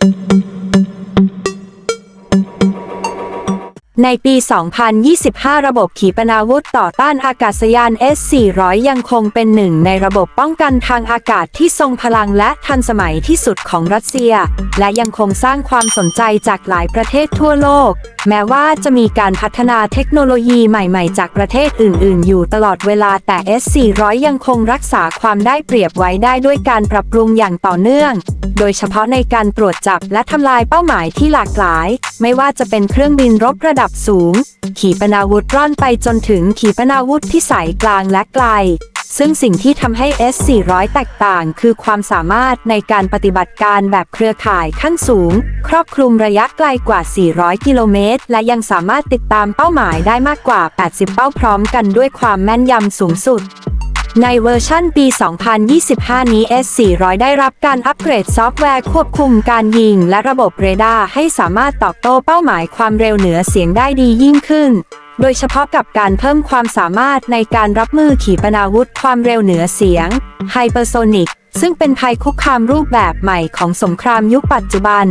Thank you. ในปี 2025 ระบบขีปนาวุธต่อต้านอากาศยาน S-400 ยังคงเป็นหนึ่งในระบบป้องกันทางอากาศที่ทรงพลังและทันสมัยที่สุดของรัสเซีย และยังคงสร้างความสนใจจากหลายประเทศทั่วโลก แม้ว่าจะมีการพัฒนาเทคโนโลยีใหม่ๆ จากประเทศอื่น ๆ อยู่ตลอดเวลาแต่ S-400 ยังคงรักษาความได้เปรียบไว้ได้ด้วยการปรับปรุงอย่างต่อเนื่อง โดยเฉพาะในการตรวจจับและทำลายเป้าหมายที่หลากหลาย ไม่ว่าจะเป็นเครื่องบินรบระดับสูง ขีปนาวุธร่อนไปจนถึงขีปนาวุธพิสัยกลางและไกล ซึ่งสิ่งที่ทำให้ S400 แตกต่างคือความสามารถในการปฏิบัติการแบบเครือข่ายขั้นสูง ครอบคลุมระยะไกลกว่า 400 กิโลเมตร และยังสามารถติดตามเป้าหมายได้มากกว่า 80 เป้าพร้อมกันด้วยความแม่นยำสูงสุด ในเวอร์ชั่นปี 2025 นี้ S400 ได้รับการอัปเกรดซอฟต์แวร์ควบคุมการยิง และระบบเรดาร์ให้สามารถตอบโต้เป้าหมายความเร็วเหนือเสียงได้ดียิ่งขึ้น โดยเฉพาะกับการเพิ่มความสามารถในการรับมือขีปนาวุธความเร็วเหนือเสียงไฮเปอร์โซนิกซึ่งเป็นภัยคุกคามรูปแบบใหม่ของสงครามยุคปัจจุบัน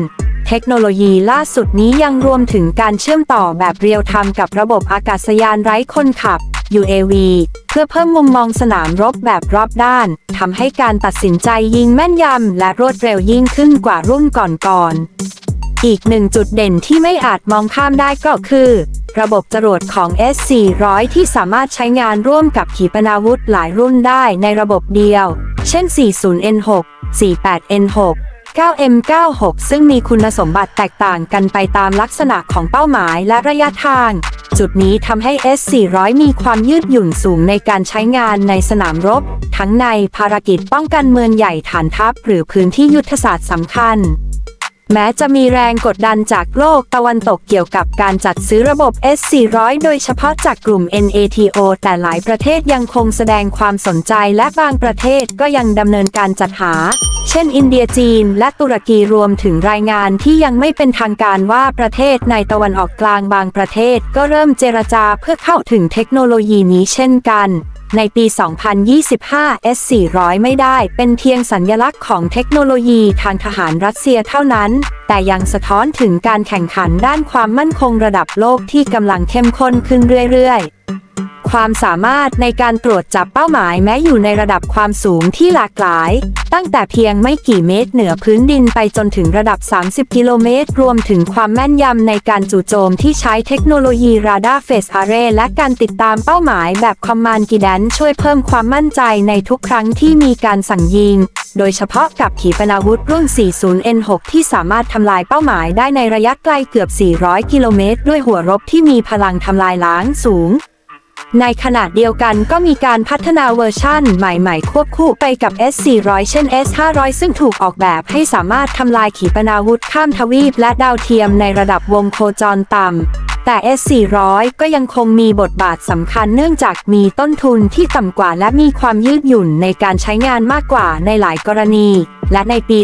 เทคโนโลยีล่าสุดนี้ยังรวมถึงการเชื่อมต่อแบบเรียลไทม์กับระบบอากาศยานไร้คนขับ UAV เพื่อเพิ่มมุมมองสนามรบแบบรอบด้านทำให้การตัดสินใจยิงแม่นยำและรวดเร็วยิ่งขึ้นกว่ารุ่นก่อนๆ อีกหนึ่งจุดเด่นที่ไม่อาจมองข้ามได้ก็คือ ระบบจรวดของ S400 ที่สามารถใช้งานร่วมกับขีปนาวุธหลายรุ่นได้ในระบบเดียว เช่น 40N6 48N6 9M96 ซึ่งมีคุณสมบัติแตกต่างกันไปตามลักษณะของเป้าหมายและระยะทาง จุดนี้ทำให้ S400 มีความยืดหยุ่นสูงในการใช้งานในสนามรบ ทั้งในภารกิจป้องกันเมืองใหญ่ฐานทัพหรือพื้นที่ยุทธศาสตร์สำคัญ แม้จะมีแรงกดดันจากโลกตะวันตกเกี่ยวกับการจัดซื้อระบบ S400 โดยเฉพาะจากกลุ่ม NATO แต่หลายประเทศยังคงแสดงความสนใจและบางประเทศก็ยังดำเนินการจัดหา เช่น อินเดียจีน และตุรกีรวมถึงรายงานที่ยังไม่เป็นทางการว่าประเทศในตะวันออกกลางบางประเทศ ก็เริ่มเจรจาเพื่อเข้าถึงเทคโนโลยีนี้เช่นกัน ในปี 2025 S400 ไม่ได้เป็นเพียงสัญญลักษณ์ของเทคโนโลยีทางทหารรัสเซียเท่านั้น แต่ยังสะท้อนถึงการแข่งขันด้านความมั่นคงระดับโลกที่กำลังเข้มข้นขึ้นเรื่อยๆ ความสามารถในการตรวจจับเป้าหมายแม้อยู่ในระดับความสูงที่หลากหลาย ตั้งแต่เพียงไม่กี่เมตรเหนือพื้นดินไปจนถึงระดับ 30 กิโลเมตร รวมถึงความแม่นยำในการจู่โจมที่ใช้เทคโนโลยีราดาร์เฟสอาร์เรและการติดตามเป้าหมายแบบคอมมานด์กีแดนช่วยเพิ่มความมั่นใจในทุกครั้งที่มีการสั่งยิง โดยเฉพาะกับขีปนาวุธรุ่น 40N6 ที่สามารถทำลายเป้าหมายได้ในระยะไกลเกือบ 400 กิโลเมตร ด้วยหัวรบที่มีพลังทำลายล้างสูง ในขณะเดียวกันก็มีการพัฒนาเวอร์ชั่นใหม่ๆ ควบคู่ไปกับ S400 เช่น S500 ซึ่งถูกออกแบบให้สามารถทำลายขีปนาวุธข้ามทวีปและดาวเทียมในระดับวงโคจรต่ำ แต่ S400 ก็ยังคงมีบทบาทสำคัญเนื่องจากมีต้นทุนที่ต่ำกว่าและมีความยืดหยุ่นในการใช้งานมากกว่าในหลายกรณีและในปี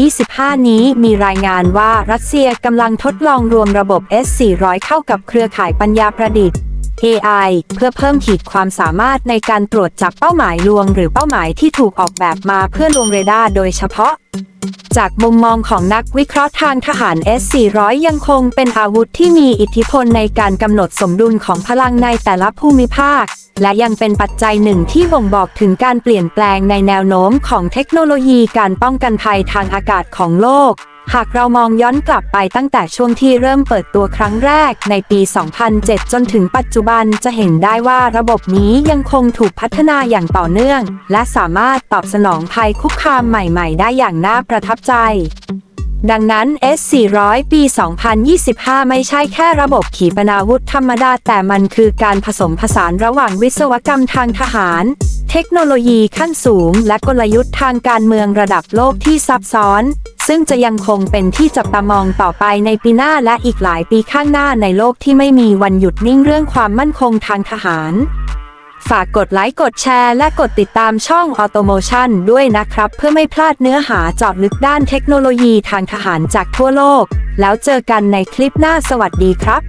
2025 นี้มีรายงานว่ารัสเซียกำลังทดลองรวมระบบ S400 เข้ากับเครือข่ายปัญญาประดิษฐ์ AI เพื่อเพิ่มขีดความสามารถในการตรวจจับเป้าหมายลวง หรือเป้าหมายที่ถูกออกแบบมาเพื่อลวงเรดาร์โดยเฉพาะจากมุมมองของนักวิเคราะห์ทางทหาร S400 ยังคงเป็นอาวุธที่มีอิทธิพลในการกำหนดสมดุลของพลังในแต่ละภูมิภาค และยังเป็นปัจจัยหนึ่งที่บ่งบอกถึงการเปลี่ยนแปลงในแนวโน้มของเทคโนโลยีการป้องกันภัยทางอากาศของโลก หากเรามองย้อนกลับไปตั้งแต่ช่วงที่เริ่มเปิดตัวครั้งแรกในปี 2007 จนถึงปัจจุบันจะเห็นได้ว่าระบบนี้ยังคงถูกพัฒนาอย่างต่อเนื่อง และสามารถตอบสนองภัยคุกคามใหม่ ๆ ได้อย่างน่าประทับใจ ดังนั้น S400 ปี 2025 ไม่ใช่แค่ระบบขีปนาวุธธรรมดา แต่มันคือการผสมผสานระหว่างวิศวกรรมทางทหาร เทคโนโลยีขั้นสูง และกลยุทธ์ทางการเมืองระดับโลกที่ซับซ้อน ซึ่งจะยังคงเป็นที่จับตามองต่อไปในปีหน้าและอีกหลายปีข้างหน้าในโลกที่ไม่มีวันหยุดนิ่งเรื่องความมั่นคงทางทหาร ฝากกดไลค์กดแชร์และกดติดตามช่อง Automotion ด้วยนะครับ เพื่อไม่พลาดเนื้อหาเจาะลึกด้านเทคโนโลยีทางทหารจากทั่วโลก แล้วเจอกันในคลิปหน้าสวัสดีครับ